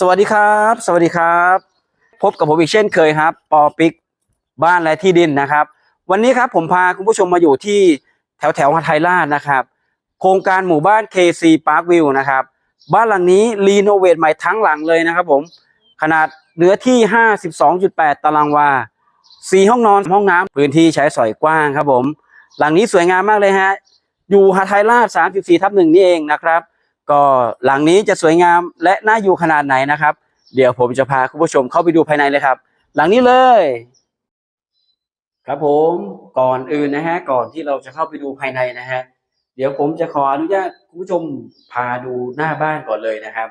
สวัสดีครับ สวัสดีครับ พบกับผมอีกเช่นเคยครับ ปอปิกบ้านและที่ดินนะครับ วันนี้ครับผมพาคุณผู้ชมมาอยู่ที่แถวแถวๆหาไทยราชนะครับ โครงการหมู่บ้าน KC Park View นะครับ บ้านหลังนี้รีโนเวทใหม่ทั้งหลังเลยนะครับผมขนาดเนื้อที่ 52.8 ตารางวา 4 ห้องนอนห้องน้ำพื้นที่ใช้สอยกว้างครับผม หลังนี้สวยงามมากเลยฮะอยู่หาไทยราช 34ทับหนึ่งนี่เองนะครับ ก็หลังนี้จะสวยงามและน่าอยู่ขนาดไหนนะครับ เดี๋ยวผมจะพาคุณผู้ชมเข้าไปดูภายในเลยครับ หลังนี้เลย ครับผมก่อนอื่นนะฮะก่อนที่เราจะเข้าไปดูภายในนะฮะเดี๋ยวผมจะขออนุญาตคุณผู้ชมพาดูหน้าบ้านก่อนเลยนะครับ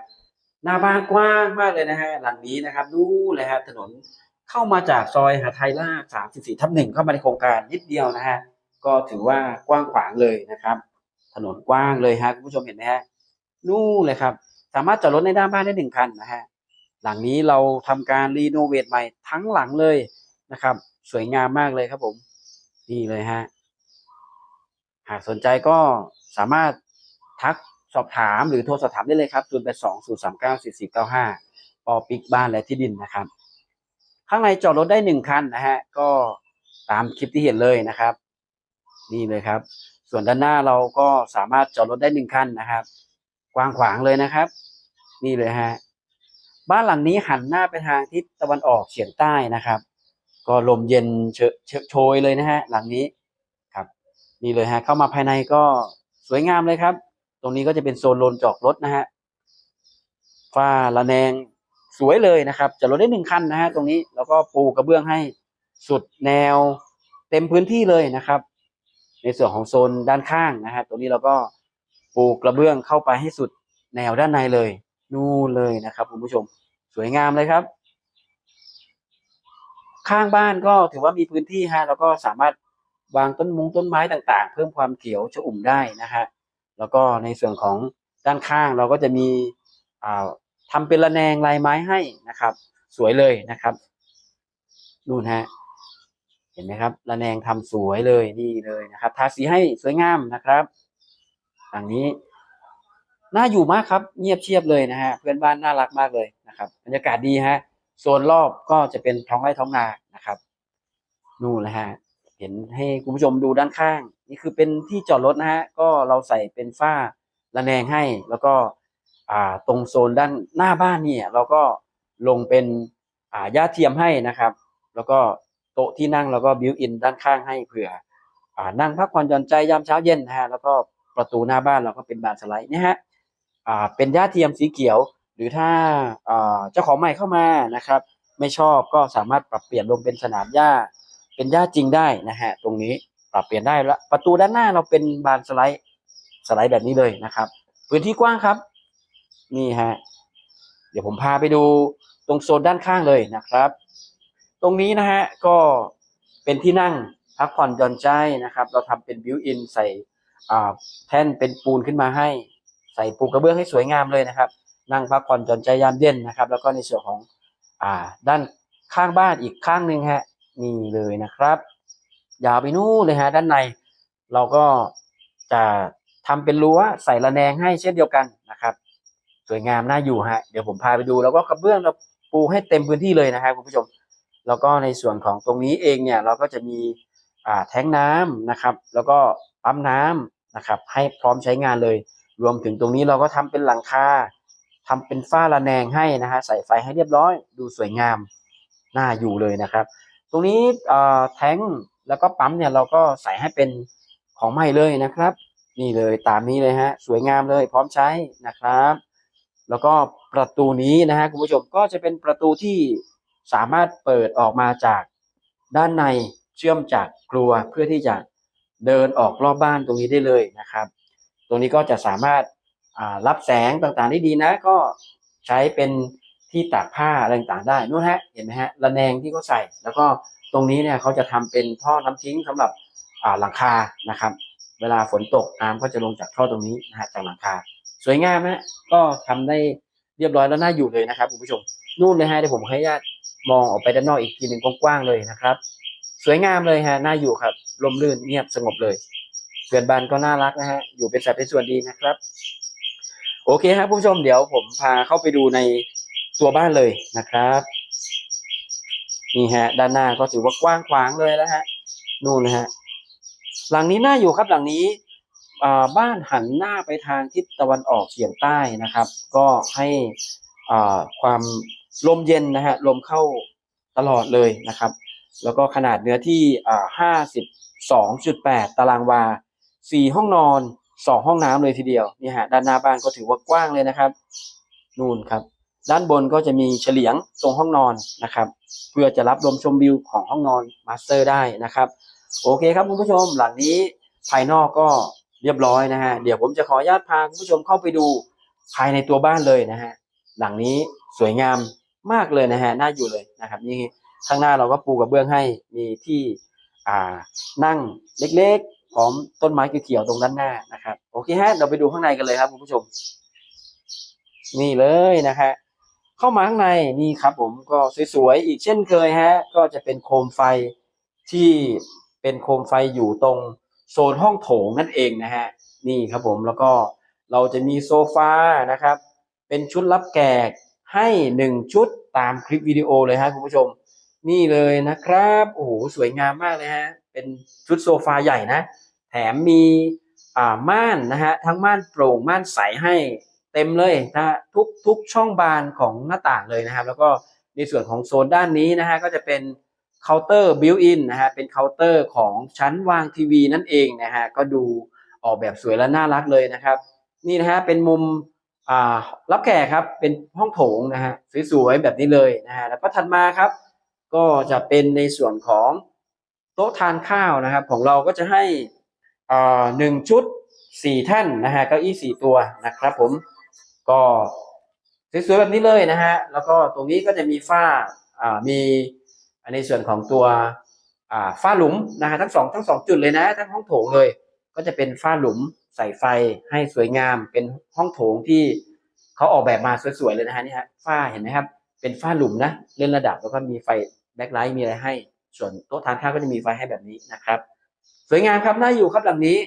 หน้าบ้านกว้างมากเลยนะฮะหลังนี้นะครับดูเลยฮะถนนเข้ามาจากซอยหาไทยราช34ทับหนึ่งเข้ามาในโครงการนิดเดียวนะฮะก็ถือว่ากว้างขวางเลยนะครับ ถนนกว้างเลยฮะคุณผู้ชมเห็นไหมฮะ นู่นเลยครับ สามารถจอดรถในหน้าบ้านได้หนึ่งคันนะฮะหลังนี้เราทำการรีโนเวทใหม่ทั้งหลังเลยนะครับ สวยงามมากเลยครับผมนี่เลยฮะหากสนใจก็สามารถทักสอบถามหรือโทรสอบถามได้เลยครับ0 8 2 0 3 9 4 4 9 5ปอปิกบ้านและที่ดินนะครับ ข้างในจอดรถได้หนึ่งคันนะฮะก็ตามคลิปที่เห็นเลยนะครับ นี่เลยครับ ส่วนด้านหน้าเราก็สามารถจอดรถได้หนึ่งคันนะครับ กว้างขวางเลยนะครับ นี่เลยฮะบ้านหลังนี้หันหน้าไปทางทิศตะวันออกเฉียงใต้นะครับ ก็ลมเย็นเชอะเชอะโชยเลยนะฮะหลังนี้ครับ นี่เลยฮะเข้ามาภายในก็สวยงามเลยครับ ตรงนี้ก็จะเป็นโซนลนจอดรถนะฮะฝ้าระแนงสวยเลยนะครับจะรถได้หนึ่งคันนะฮะตรงนี้แล้วก็ปูกระเบื้องให้สุดแนวเต็มพื้นที่เลยนะครับ ในส่วนของโซนด้านข้างนะฮะตรงนี้เราก็ ปูกระเบื้องเข้าไปให้สุดแนวด้านในเลย นู่นเลยนะครับคุณผู้ชม สวยงามเลยครับ ข้างบ้านก็ถือว่ามีพื้นที่ฮะแล้วก็สามารถวางต้นมุงต้นไม้ต่างๆ เพิ่มความเขียวชอุ่มได้นะฮะแล้วก็ในส่วนของด้านข้างเราก็จะมีอ่าทำเป็นระแนงลายไม้ให้นะครับ สวยเลยนะครับนู่นฮะเห็นไหมครับระแนงทำสวยเลยนี่เลยนะครับ ทาสีให้สวยงามนะครับ หลังนี้น่าอยู่มากครับ เงียบเชียบเลยนะฮะเพื่อนบ้านน่ารักมากเลยนะครับบรรยากาศดีฮะโซนรอบก็จะเป็นท้องไร่ท้องนานะครับนู่นแหละฮะเห็นให้คุณผู้ชมดูด้านข้าง นี่คือเป็นที่จอดรถนะฮะก็เราใส่เป็นฝ้าระแนงให้ แล้วก็อ่าตรงโซนด้านหน้าบ้านเนี่ย เราก็ลงเป็นอ่าหญ้าเทียมให้นะครับ แล้วก็โต๊ะที่นั่งเราก็บิวอินด้านข้างให้เผื่ออ่านั่งพักผ่อนหย่อนใจยามเช้าเย็นนะฮะแล้วก็ ประตูหน้าบ้านเราก็เป็นบานสไลด์นี่ยฮะอ่าเป็นหญ้าเทียมสีเขียว หรือถ้าอ่าเจ้าของใหม่เข้ามานะครับ ไม่ชอบก็สามารถปรับเปลี่ยนลงเป็นสนามหญ้า เป็นหญ้าจริงได้นะฮะตรงนี้ปรับเปลี่ยนได้แล้วประตูด้านหน้าเราเป็นบานสไลด์สไลด์แบบนี้เลยนะครับ พื้นที่กว้างครับ นี่ฮะเดี๋ยวผมพาไปดูตรงโซนด้านข้างเลยนะครับ ตรงนี้นะฮะก็เป็นที่นั่งพักผ่อนหย่อนใจนะครับ เราทำเป็นบิวอินใส่ แท่นเป็นปูนขึ้นมาให้ ใส่ปูกระเบื้องให้สวยงามเลยนะครับ นั่งพักผ่อนหย่อนใจยามเย็นนะครับ แล้วก็ในส่วนของอ่าด้านข้างบ้านอีกข้างหนึ่งฮะนี่เลยนะครับยาวไปนู่นเลยฮะด้านในเราก็จะทำเป็นรั้วใส่ระแนงให้เช่นเดียวกันนะครับ สวยงามน่าอยู่ฮะเดี๋ยวผมพาไปดูแล้วก็กระเบื้องเราปูให้เต็มพื้นที่เลยนะครับคุณผู้ชม แล้วก็ในส่วนของตรงนี้เองเนี่ยเราก็จะมีอ่าแท้งน้ำนะครับ แล้วก็ปั๊มน้ำ นะครับ ให้พร้อมใช้งานเลย รวมถึงตรงนี้เราก็ทำเป็นหลังคาทำเป็นฝ้าระแนงให้นะฮะใส่ไฟให้เรียบร้อย ดูสวยงามน่าอยู่เลยนะครับ ตรงนี้อ่อแท้งแล้วก็ปั๊มเนี่ยเราก็ใส่ให้เป็นของใหม่เลยนะครับ นี่เลยตามนี้เลยฮะสวยงามเลย พร้อมใช้นะครับ แล้วก็ประตูนี้นะฮะคุณผู้ชมก็จะเป็นประตูที่สามารถเปิดออกมาจากด้านในเชื่อมจากครัวเพื่อที่จะ เดินออกรอบบ้านตรงนี้ได้เลยนะครับ ตรงนี้ก็จะสามารถรับแสงต่างๆได้ดีนะ ก็ใช้เป็นที่ตากผ้าอะไรต่างๆได้นู่นฮะเห็นไหมฮะระแนงที่เขาใส่ แล้วก็ตรงนี้เนี่ยเขาจะทำเป็นท่อน้ำทิ้งสำหรับหลังคานะครับ เวลาฝนตกน้ำก็จะลงจากท่อตรงนี้นะฮะจากหลังคา สวยงามนะก็ทำได้เรียบร้อยแล้วน่าอยู่เลยนะครับคุณผู้ชมนู่นเลยฮะเดี๋ยวผมให้ญาติมองออกไปด้านนอกอีกทีหนึ่งกว้างๆเลยนะครับ สวยงามเลยฮะน่าอยู่ครับ ลมรื่นเงียบสงบเลยเพื่อนบ้านก็น่ารักนะฮะ อยู่เป็นสัดเป็นส่วนดีนะครับ โอเคครับผู้ชมเดี๋ยวผมพาเข้าไปดูในตัวบ้านเลยนะครับนี่ฮะ ด้านหน้าก็ถือว่ากว้างขวางเลยแล้วฮะ นู่นนะฮะ หลังนี้น่าอยู่ครับหลังนี้บ้านหันหน้าไปทางทิศตะวันออกเฉียงใต้นะครับ ก็ให้ความลมเย็นนะฮะลมเข้าตลอดเลยนะครับ แล้วก็ขนาดเนื้อที่อ่าห้าสิบสองจุดแปดตารางวาสี่ห้องนอนสองห้องน้ำเลยทีเดียวนี่ฮะด้านหน้าบ้านก็ถือว่ากว้างเลยนะครับ นู่นครับ ด้านบนก็จะมีเฉลียงตรงห้องนอนนะครับ เพื่อจะรับลมชมวิวของห้องนอนมาสเตอร์ได้นะครับ โอเคครับคุณผู้ชมหลังนี้ภายนอกก็เรียบร้อยนะฮะเดี๋ยวผมจะขออนุญาตพาคุณผู้ชมเข้าไปดูภายในตัวบ้านเลยนะฮะหลังนี้สวยงามมากเลยนะฮะน่าอยู่เลยนะครับ นี่ข้างหน้าเราก็ปูกระเบื้องให้มีที่ อ่านั่งเล็กๆพร้อมต้นไม้เขียวๆตรงด้านหน้านะครับโอเคฮะเราไปดูข้างในกันเลยครับคุณผู้ชม นี่เลยนะฮะเข้ามาข้างในนี่ครับ ผมก็สวยๆอีกเช่นเคยฮะ ก็จะเป็นโคมไฟที่เป็นโคมไฟอยู่ตรงโซนห้องโถงนั่นเองนะฮะนี่ครับผมแล้วก็เราจะมีโซฟานะครับ เป็นชุดรับแขกให้หนึ่งชุดตามคลิปวิดีโอเลยฮะคุณผู้ชม นี่เลยนะครับโอ้โหสวยงามมากเลยฮะเป็นชุดโซฟาใหญ่นะ แถมมีอ่าม่านนะฮะทั้งม่านโปร่งม่านใสให้เต็มเลยนะฮะทุกทุกช่องบานของหน้าต่างเลยนะครับ แล้วก็ในส่วนของโซนด้านนี้นะฮะก็จะเป็นเคาน์เตอร์บิวอินนะฮะเป็นเคาน์เตอร์ของชั้นวางทีวีนั่นเองนะฮะก็ดูออกแบบสวยและน่ารักเลยนะครับ นี่นะฮะเป็นมุมอ่ารับแขกครับเป็นห้องโถงนะฮะสวยๆแบบนี้เลยนะฮะแล้วก็ถัดมาครับ ก็จะเป็นในส่วนของโต๊ะทานข้าวนะครับ ของเราก็จะให้อ่าหนึ่งชุดสี่ท่านนะฮะเก้าอี้สี่ตัวนะครับ ผมก็สวยๆแบบนี้เลยนะฮะแล้วก็ตรงนี้ก็จะมีฝ้าอ่ามีในส่วนของตัวอ่าฝ้าหลุมนะฮะทั้งสองทั้งสองจุดเลยนะ ทั้งห้องโถงเลย ก็จะเป็นฝ้าหลุมใส่ไฟให้สวยงาม เป็นห้องโถงที่เขาออกแบบมาสวยๆเลยนะฮะนี่ฮะฝ้าเห็นไหมครับ เป็นฝ้าหลุมนะเล่นระดับแล้วก็มีไฟ แบ็คไลท์มีอะไรให้ ส่วนโต๊ะทานข้าวก็จะมีไฟให้แบบนี้นะครับ สวยงามครับน่าอยู่ครับหลังนี้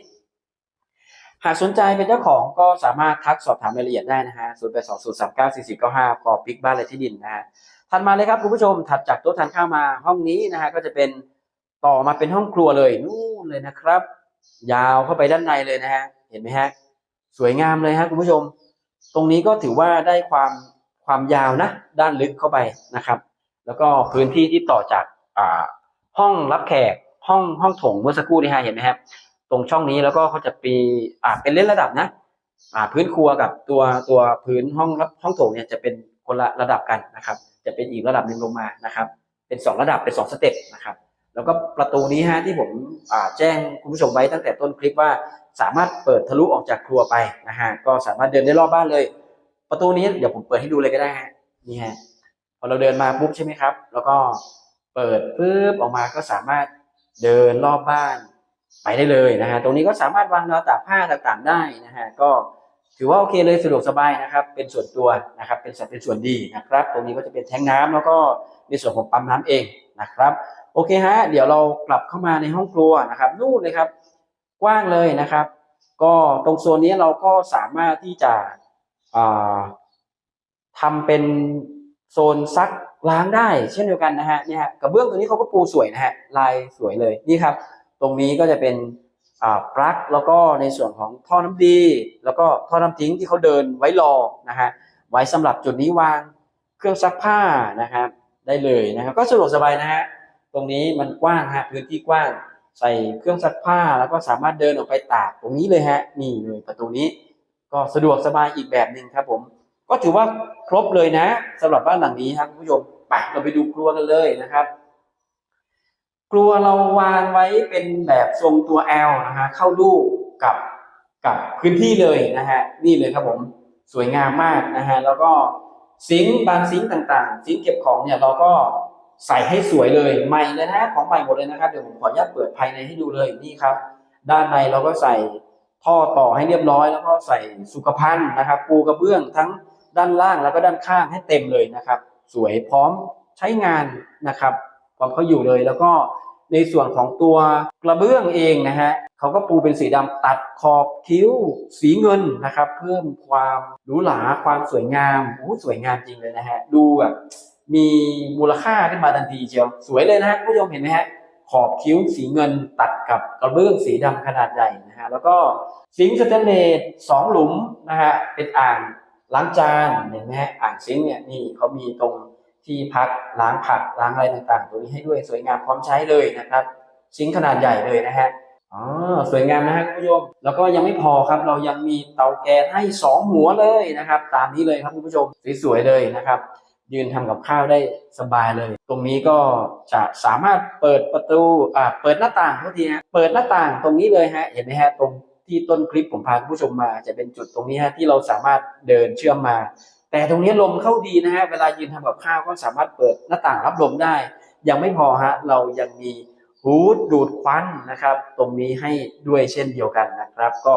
หากสนใจเป็นเจ้าของก็สามารถทักสอบถามรายละเอียดได้นะฮะ0 8 2 0 3 9 4 4 9 5ปอปิกบ้านเลยที่ดินนะฮะถัดมาเลยครับคุณผู้ชมถัดจากโต๊ะทานข้าวมาห้องนี้นะฮะก็จะเป็นต่อมาเป็นห้องครัวเลยนู่นเลยนะครับ ยาวเข้าไปด้านในเลยนะฮะเห็นไหมฮะสวยงามเลยฮะคุณผู้ชม ตรงนี้ก็ถือว่าได้ความความยาวนะ ด้านลึกเข้าไปนะครับ แล้วก็พื้นที่ที่ต่อจากอ่าห้องรับแขกห้องห้องโถงเมื่อสักครู่นี้ฮะเห็นไหมครับตรงช่องนี้แล้วก็เขาจะปีอ่าเป็นเล่นระดับนะอ่าพื้นครัวกับตัวตัวพื้นห้องรับห้องโถงเนี่ยจะเป็นคนละระดับกันนะครับ จะเป็นอีกระดับหนึ่งลงมานะครับ เป็นสองระดับเป็นสองสเต็ปนะครับ แล้วก็ประตูนี้ฮะที่ผมอ่าแจ้งคุณผู้ชมไว้ตั้งแต่ต้นคลิปว่าสามารถเปิดทะลุออกจากครัวไปนะฮะก็สามารถเดินได้รอบบ้านเลย ประตูนี้เดี๋ยวผมเปิดให้ดูเลยก็ได้ฮะนี่ฮะ พอเราเดินมาปุ๊บใช่ไหมครับ แล้วก็เปิดปุ๊บออกมาก็สามารถเดินรอบบ้านไปได้เลยนะฮะตรงนี้ก็สามารถวางราวตากผ้าต่างๆได้นะฮะก็ถือว่าโอเคเลยสะดวกสบายนะครับ เป็นส่วนตัวนะครับ เป็นสัดเป็นส่วนดีนะครับ ตรงนี้ก็จะเป็นแทงน้ำแล้วก็ในส่วนของปั๊มน้ำเองนะครับ โอเคฮะเดี๋ยวเรากลับเข้ามาในห้องครัวนะครับนู่นเลยครับ กว้างเลยนะครับ ก็ตรงโซนนี้เราก็สามารถที่จะอ่าทำเป็น โซนซักล้างได้เช่นเดียวกันนะฮะเนี่ยฮะกระเบื้องตัวนี้เขาก็ปูสวยนะฮะลายสวยเลยนี่ครับ ตรงนี้ก็จะเป็นอ่าปลั๊กแล้วก็ในส่วนของท่อน้ำดี แล้วก็ท่อน้ำทิ้งที่เขาเดินไว้รอนะฮะไว้สำหรับจุดนี้วางเครื่องซักผ้านะครับได้เลยนะครับ ก็สะดวกสบายนะฮะตรงนี้มันกว้างฮะพื้นที่กว้างใส่เครื่องซักผ้าแล้วก็สามารถเดินออกไปตากตรงนี้เลยฮะนี่เลยประตูนี้ ก็สะดวกสบายอีกแบบหนึ่งครับผม ก็ถือว่าครบเลยนะสำหรับบ้านหลังนี้ครับคุณผู้ชมไปเราไปดูครัวกันเลยนะครับ ครัวเราวางไว้เป็นแบบทรงตัว L นะฮะเข้าลูกกับกับพื้นที่เลยนะฮะนี่เลยครับผมสวยงามมากนะฮะแล้วก็ซิงบานซิงต่างๆ ซิงเก็บของเนี่ยเราก็ใส่ให้สวยเลยใหม่เลยนะของใหม่หมดเลยนะครับเดี๋ยวผมขออนุญาตเปิดภายในให้ดูเลยนี่ครับ ด้านในเราก็ใส่ท่อต่อให้เรียบร้อย แล้วก็ใส่สุขภัณฑ์นะครับ ปูกระเบื้องทั้ง ด้านล่างแล้วก็ด้านข้างให้เต็มเลยนะครับ สวยพร้อมใช้งานนะครับพร้อมเขาอยู่เลยแล้วก็ในส่วนของตัวกระเบื้องเองนะฮะเขาก็ปูเป็นสีดำตัดขอบคิ้ว สีเงินนะครับ เพิ่มความหรูหราความสวยงามโอ้สวยงามจริงเลยนะฮะดูแบบมีมูลค่าขึ้นมาทันทีเชียวสวยเลยนะฮะผู้ชมเห็นไหมฮะขอบคิ้วสีเงินตัดกับกระเบื้องสีดำขนาดใหญ่นะฮะแล้วก็ซิงค์สแตนเลสสองหลุมนะฮะเป็นอ่าง ล้างจานเห็นไหมฮะอ่างซิงเนี่ยนี่เขามีตรงที่พักล้างผักล้างอะไรต่างๆ ตัวนี้ให้ด้วยสวยงามพร้อมใช้เลยนะครับ ซิงขนาดใหญ่เลยนะฮะอ๋อสวยงามนะฮะคุณผู้ชมแล้วก็ยังไม่พอครับเรายังมีเตาแก๊สให้สองหัวเลยนะครับ ตามนี้เลยครับคุณผู้ชมสวยๆเลยนะครับ ยืนทำกับข้าวได้สบายเลย ตรงนี้ก็จะสามารถเปิดประตูอ่าเปิดหน้าต่างเท่าทีฮะเปิดหน้าต่างตรงนี้เลยฮะเห็นไหมฮะตรง ที่ต้นคลิปผมพาผู้ชมมาจะเป็นจุดตรงนี้ฮะที่เราสามารถเดินเชื่อมมา แต่ตรงนี้ลมเข้าดีนะฮะเวลายืนทำกับข้าวก็สามารถเปิดหน้าต่างรับลมได้ ยังไม่พอฮะเรายังมีฮูดดูดควันนะครับ ตรงนี้ให้ด้วยเช่นเดียวกันนะครับ ก็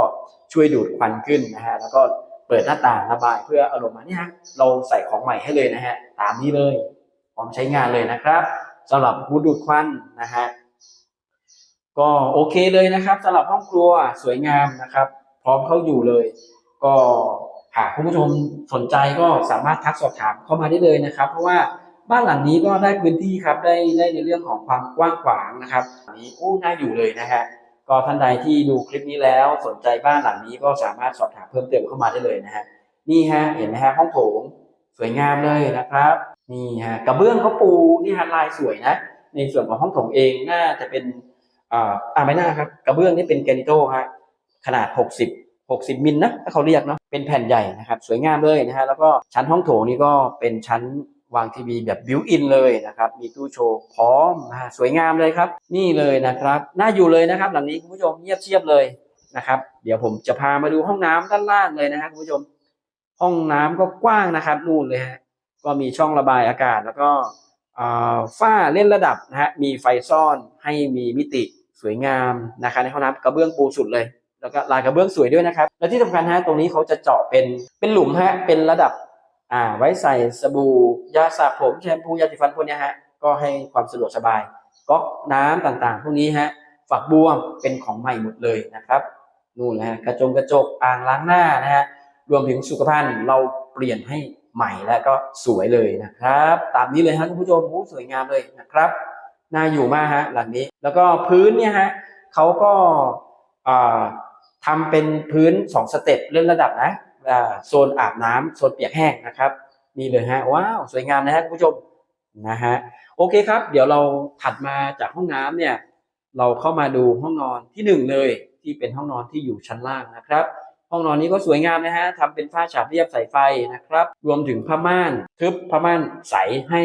ช่วยดูดควันขึ้นนะฮะแล้วก็เปิดหน้าต่างระบายเพื่ออารมณ์มาเนี่ยฮะเราใส่ของใหม่ให้เลยนะฮะตามนี้เลยพร้อมใช้งานเลยนะครับสำหรับฮูดดูดควันนะฮะ ก็โอเคเลยนะครับสำหรับห้องครัวสวยงามนะครับ พร้อมเข้าอยู่เลย ก็หากคุณผู้ชมสนใจก็สามารถทักสอบถามเข้ามาได้เลยนะครับ เพราะว่าบ้านหลังนี้ก็ได้พื้นที่ครับได้ได้ในเรื่องของความกว้างขวางนะครับอันนี้อู้น่าอยู่เลยนะฮะก็ท่านใดที่ดูคลิปนี้แล้วสนใจบ้านหลังนี้ก็สามารถสอบถามเพิ่มเติมเข้ามาได้เลยนะฮะนี่ฮะเห็นไหมฮะห้องโถงสวยงามเลยนะครับนี่ฮะกระเบื้องเขาปูนี่ฮะลายสวยนะ ในส่วนของห้องโถงเองน่าจะเป็น อ่าอ่าไม่น่าครับ กระเบื้องนี่เป็นแกนิโตฮะขนาด 60 60 มิลนะถ้าเขาเรียกเนาะเป็นแผ่นใหญ่นะครับ สวยงามเลยนะฮะแล้วก็ชั้นห้องโถงนี่ก็เป็นชั้นวางทีวีแบบบิวอินเลยนะครับ มีตู้โชว์พร้อมนะฮะสวยงามเลยครับ นี่เลยนะครับ น่าอยู่เลยนะครับ หลังนี้คุณผู้ชมเงียบเชียบเลยนะครับ เดี๋ยวผมจะพามาดูห้องน้ำด้านล่างเลยนะฮะคุณผู้ชม ห้องน้ำก็กว้างนะครับนู่นเลยฮะก็มีช่องระบายอากาศแล้วก็อ่าฝ้าเล่นระดับนะฮะมีไฟซ่อนให้มีมิติ สวยงามนะครับในห้องน้ำกระเบื้องปูสุดเลย แล้วก็ลายกระเบื้องสวยด้วยนะครับ และที่สำคัญฮะตรงนี้เขาจะเจาะเป็นเป็นหลุมฮะเป็นระดับอ่าไว้ใส่สบู่ยาสระผมแชมพูยาสีฟันพวกนี้ฮะก็ให้ความสะดวกสบายก๊อกน้ำต่างๆ พวกนี้ฮะฝักบัวเป็นของใหม่หมดเลยนะครับนู่นนะฮะกระจงกระจกอ่างล้างหน้านะฮะรวมถึงสุขภัณฑ์เราเปลี่ยนให้ใหม่แล้วก็สวยเลยนะครับ ตามนี้เลยฮะคุณผู้ชมสวยงามเลยนะครับ น่าอยู่มากฮะหลังนี้ แล้วก็พื้นเนี่ยฮะเขาก็อ่าทำเป็นพื้นสองสเต็ปเลื่อนระดับนะโซนอาบน้ำโซนเปียกแห้งนะครับนี่เลยฮะว้าวสวยงามนะฮะคุณผู้ชมนะฮะโอเคครับ เดี๋ยวเราถัดมาจากห้องน้ำเนี่ยเราเข้ามาดูห้องนอนที่หนึ่งเลยที่เป็นห้องนอนที่อยู่ชั้นล่างนะครับ ห้องนอนนี้ก็สวยงามนะฮะทำเป็นผ้าฉาบเรียบใส่ไฟนะครับ รวมถึงผ้าม่านทึบผ้าม่านใสให้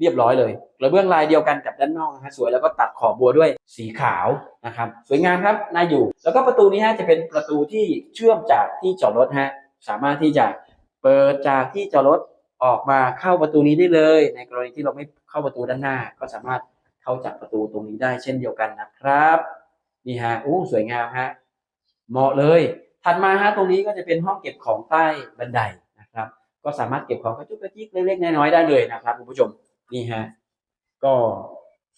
เรียบร้อยเลยกระเบื้องลายเดียวกันกับด้านนอกนะฮะสวยแล้วก็ตัดขอบบัวด้วยสีขาวนะครับสวยงามครับน่าอยู่ แล้วก็ประตูนี้ฮะจะเป็นประตูที่เชื่อมจากที่จอดรถฮะสามารถที่จะเปิดจากที่จอดรถออกมาเข้าประตูนี้ได้เลย ในกรณีที่เราไม่เข้าประตูด้านหน้า ก็สามารถเข้าจากประตูตรงนี้ได้เช่นเดียวกันนะครับนี่ฮะอู้สวยงามฮะเหมาะเลย ถัดมาฮะตรงนี้ก็จะเป็นห้องเก็บของใต้บันไดนะครับ ก็สามารถเก็บของกระจุกกระจิกเล็กๆน้อยๆได้เลยนะครับคุณผู้ชม นี่ฮะ ก็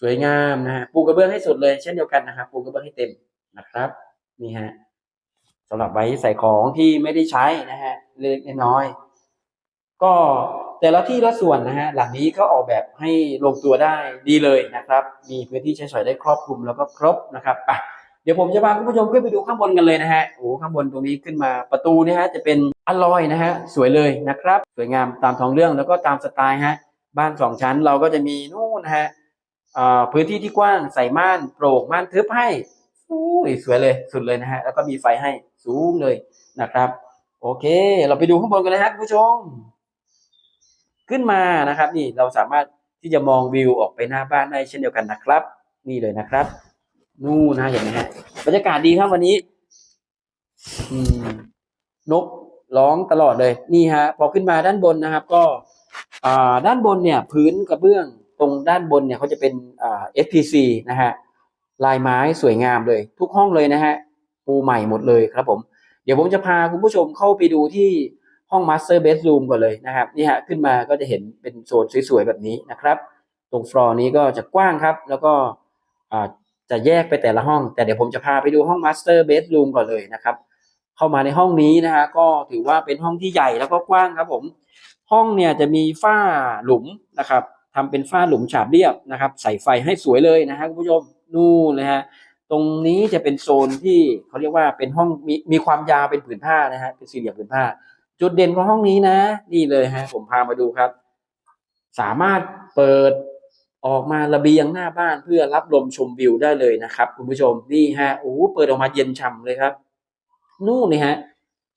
สวยงามนะฮะปูกระเบื้องให้สุดเลยเช่นเดียวกันนะครับปูกระเบื้องให้เต็มนะครับ นี่ฮะสำหรับไว้ใส่ของที่ไม่ได้ใช้นะฮะเล็กน้อย ก็แต่ละที่ละส่วนนะฮะหลังนี้ก็ออกแบบให้ลงตัวได้ดีเลยนะครับ มีพื้นที่ใช้สอยได้ครอบคลุมแล้วก็ครบนะครับไปเดี๋ยวผมจะพาคุณผู้ชมขึ้นไปดูข้างบนกันเลยนะฮะโอ้ข้างบนตรงนี้ขึ้นมาประตูนี่ฮะจะเป็นอลลอยนะฮะสวยเลยนะครับ สวยงามตามท้องเรื่องแล้วก็ตามสไตล์ฮะ บ้านสองชั้นเราก็จะมีนู่นฮะอ่าพื้นที่ที่กว้างใส่ม่านโปร่งม่านทึบให้อุ้ยสวยเลยสุดเลยนะฮะแล้วก็มีไฟให้สูงเลยนะครับ โอเค เราไปดูข้างบนกันเลยฮะคุณผู้ชม ขึ้นมานะครับ นี่เราสามารถที่จะมองวิวออกไปหน้าบ้านได้เช่นเดียวกันนะครับ นี่เลยนะครับ นู่นนะเห็นไหมฮะบรรยากาศดีครับวันนี้ อืมนกร้องตลอดเลย นี่ฮะ พอขึ้นมาด้านบนนะครับ ก็ ด้านบนเนี่ยพื้นกระเบื้องตรงด้านบนเนี่ยเขาจะเป็นอ่า FPC นะฮะลายไม้สวยงามเลย ทุกห้องเลยนะฮะปูใหม่หมดเลยครับผม เดี๋ยวผมจะพาคุณผู้ชมเข้าไปดูที่ห้อง Master Bedroom ก่อนเลยนะครับนี่ฮะขึ้นมาก็จะเห็นเป็นโซนสวยๆแบบนี้นะครับ ตรงฟลอร์นี้ก็จะกว้างครับ แล้วก็จะแยกไปแต่ละห้อง แต่เดี๋ยวผมจะพาไปดูห้องมาสเตอร์เบดรูมก่อนเลยนะครับ เข้ามาในห้องนี้นะฮะก็ถือว่าเป็นห้องที่ใหญ่แล้วก็กว้างครับผม ห้องเนี่ยจะมีฝ้าหลุมนะครับทำเป็นฝ้าหลุมฉาบเรียบนะครับ ใส่ไฟให้สวยเลยนะฮะคุณผู้ชมนู่นเลยฮะตรงนี้จะเป็นโซนที่เขาเรียกว่าเป็นห้องมีมีความยาวเป็นผืนผ้านะฮะเป็นสี่เหลี่ยมผืนผ้า จุดเด่นของห้องนี้นะ นี่เลยฮะผมพามาดูครับ สามารถเปิดออกมาระเบียงหน้าบ้านเพื่อรับลมชมวิวได้เลยนะครับ คุณผู้ชมนี่ฮะโอ้โหเปิดออกมาเย็นฉ่ำเลยครับ นู่นนี่ฮะ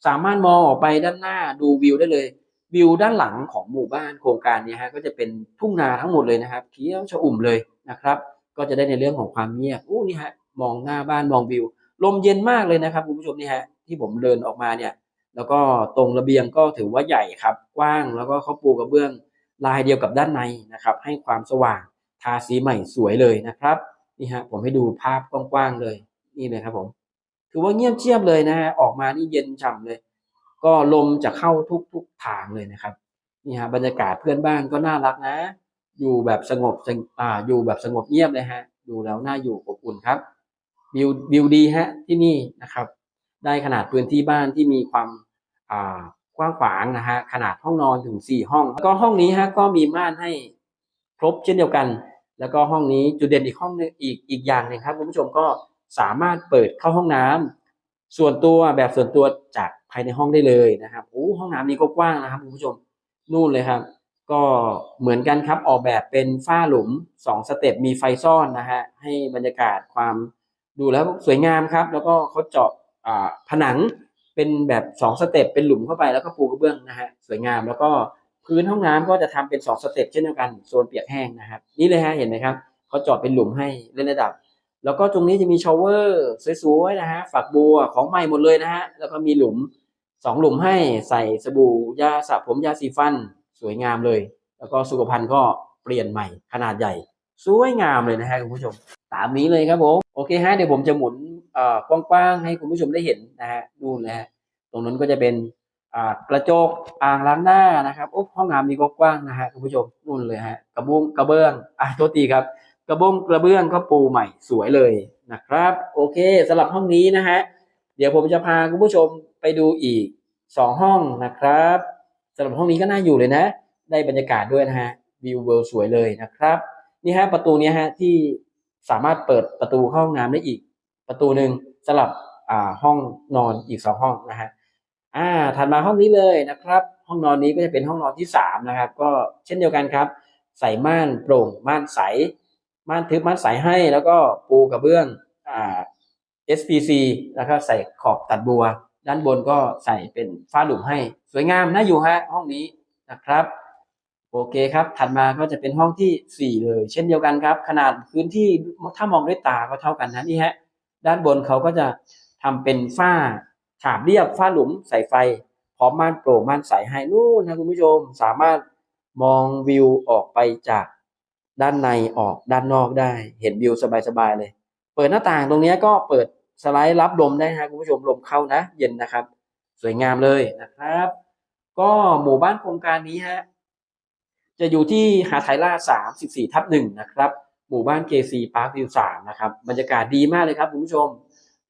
สามารถมองออกไปด้านหน้าดูวิวได้เลย วิวด้านหลังของหมู่บ้านโครงการเนี้ฮะก็จะเป็นทุ่งนาทั้งหมดเลยนะครับเขียวชอุ่มเลยนะครับ ก็จะได้ในเรื่องของความเงียบอู้นี่ฮะมองหน้าบ้านมองวิว ลมเย็นมากเลยนะครับคุณผู้ชมนี่ฮะที่ผมเดินออกมาเนี่ย แล้วก็ตรงระเบียงก็ถือว่าใหญ่ครับ กว้างแล้วก็เขาปูกระเบื้องลายเดียวกับด้านในนะครับ ให้ความสว่างทาสีใหม่สวยเลยนะครับนี่ฮะผมให้ดูภาพกว้างๆเลย นี่เลยครับผม ถือว่าเงียบเชียบเลยนะฮะออกมานี่เย็นฉ่ำเลย ก็ลมจะเข้าทุกๆทางเลยนะครับนี่ฮะบรรยากาศเพื่อนบ้านก็น่ารักนะ อยู่แบบสงบสงอ่าอยู่แบบสงบเงียบเลยฮะดูแล้วน่าอยู่อบอุ่นครับวิววิวดีฮะที่นี่นะครับ ได้ขนาดพื้นที่บ้านที่มีความอ่ากว้างขวางนะฮะขนาดห้องนอนถึงสี่ห้อง แล้วก็ห้องนี้ฮะก็มีม่านให้ครบเช่นเดียวกัน แล้วก็ห้องนี้จุดเด่นอีกห้องนึงอีกอีกอย่างหนึ่งครับคุณผู้ชมก็สามารถเปิดเข้าห้องน้ำส่วนตัวแบบส่วนตัวจาก ภายในห้องได้เลยนะครับโอ้ห้องน้ำนี้ก็กว้างนะครับคุณผู้ชมนู่นเลยครับ ก็เหมือนกันครับออกแบบเป็นฝ้าหลุมสองสเต็ปมีไฟซ่อนนะฮะให้บรรยากาศความดูแล้วสวยงามครับ แล้วก็เขาเจาะผนังเป็นแบบสองสเต็ปเป็นหลุมเข้าไปแล้วก็ปูกระเบื้องนะฮะสวยงามแล้วก็พื้นห้องน้ำก็จะทำเป็นสองสเต็ปเช่นเดียวกันโซนเปียกแห้งนะครับ นี่เลยฮะเห็นไหมครับเขาเจาะเป็นหลุมให้เล่นระดับ แล้วก็ตรงนี้จะมีชาวเวอร์สวยๆนะฮะฝักบัวของใหม่หมดเลยนะฮะแล้วก็มีหลุม สองหลุมให้ใส่สบู่ยาสระผมยาสีฟันสวยงามเลย แล้วก็สุขภัณฑ์ก็เปลี่ยนใหม่ขนาดใหญ่ สวยงามเลยนะฮะคุณผู้ชม ตามนี้เลยครับผมโอเคฮะเดี๋ยวผมจะหมุนอ่อกว้างๆให้คุณผู้ชมได้เห็นนะฮะนู่นนะฮะตรงนั้นก็จะเป็นอ่ากระจกอ่างล้างหน้านะครับโอ้ห้องน้ำนี้ก็กว้างนะฮะคุณผู้ชมนู่นเลยฮะกระบุงกระเบื้องอะโทษทีครับ กระบงกระเบื้องก็ปูใหม่สวยเลยนะครับ โอเคสำหรับห้องนี้นะฮะเดี๋ยวผมจะพาคุณผู้ชม ไปดูอีกสองห้องนะครับสำหรับห้องนี้ก็น่าอยู่เลยนะ ได้บรรยากาศด้วยนะฮะวิวเวิลด์สวยเลยนะครับ นี่ฮะประตูนี้ฮะที่สามารถเปิดประตูห้องน้ำได้อีก ประตูหนึ่งสำหรับอ่าห้องนอนอีกสองห้องนะฮะอ่าถัดมาห้องนี้เลยนะครับ ห้องนอนนี้ก็จะเป็นห้องนอนที่สามนะครับก็เช่นเดียวกันครับ ใส่ม่านโปร่งม่านใส ม่านทึบม่านใสให้ แล้วก็ปูกระเบื้องอ่า SPC แล้วก็ใส่ขอบตัดบัว ด้านบนก็ใส่เป็นฝ้าหลุมให้ สวยงามน่าอยู่ฮะห้องนี้นะครับ โอเคครับ ถัดมาก็จะเป็นห้องที่สี่เลย เช่นเดียวกันครับ ขนาดพื้นที่ถ้ามองด้วยตาก็เท่ากันนะนี่ฮะด้านบนเขาก็จะทำเป็นฝ้าฉาบเรียบฝ้าหลุมใส่ไฟพร้อมม่านโปร่งม่านใสให้นู่นนะคุณผู้ชมสามารถมองวิวออกไปจากด้านในออกด้านนอกได้ เห็นวิวสบายๆเลย เปิดหน้าต่างตรงนี้ก็เปิด สไลด์รับลมได้นะคุณผู้ชมลมเข้านะ เย็นนะครับ สวยงามเลยนะครับ ก็หมู่บ้านโครงการนี้ฮะจะอยู่ที่หาดไทยล่า34ทับหนึ่งนะครับ หมู่บ้าน KC Park View 3นะครับบรรยากาศดีมากเลยครับคุณผู้ชม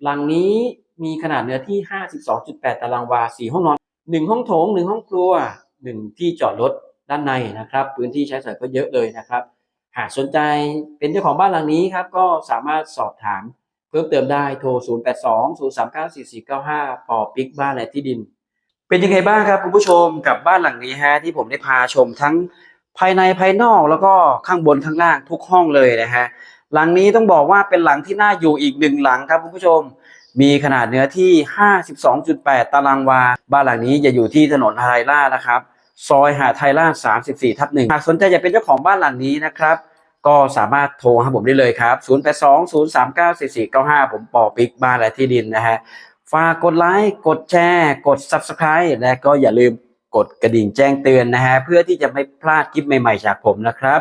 หลังนี้มีขนาดเนื้อที่52.8ตารางวา4ห้องนอน1ห้องโถง1ห้องครัว1ที่จอดรถด้านในนะครับ พื้นที่ใช้สอยก็เยอะเลยนะครับ หากสนใจเป็นเจ้าของบ้านหลังนี้ครับ ก็สามารถสอบถาม พิ่มเติมได้โทร 082 039 4495 ปอปิกบ้านและที่ดิน เป็นยังไงบ้างครับคุณผู้ชมกับบ้านหลังนี้ฮะที่ผมได้พาชมทั้งภายในภายนอกแล้วก็ข้างบนข้างล่างทุกห้องเลยนะฮะหลังนี้ต้องบอกว่าเป็นหลังที่น่าอยู่อีกหนึ่งหลังครับคุณผู้ชม มีขนาดเนื้อที่ 52.8 ตารางวา บ้านหลังนี้จะอยู่ที่ถนนไทยล่านะครับ ซอยหาไทยล่า 34 ทับหนึ่งหากสนใจอยากเป็นเจ้าของบ้านหลังนี้นะครับ ก็สามารถโทรหาผมได้เลยครับ 0820394495 ผมปอปิกบ้านและที่ดินนะฮะ ฝากกดไลค์ กดแชร์ กด Subscribe และก็อย่าลืมกดกระดิ่งแจ้งเตือนนะฮะ เพื่อที่จะไม่พลาดคลิปใหม่ๆจากผมนะครับ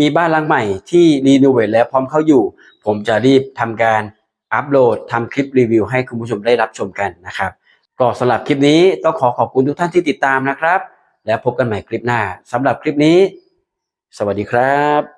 มีบ้านหลังใหม่ที่รีโนเวทแล้วพร้อมเข้าอยู่ ผมจะรีบทำการอัปโหลดทำคลิปรีวิวให้คุณผู้ชมได้รับชมกันนะครับ ก็สำหรับคลิปนี้ต้องขอขอบคุณทุกท่านที่ติดตามนะครับ แล้วพบกันใหม่คลิปหน้าสำหรับคลิปนี้ สวัสดีครับ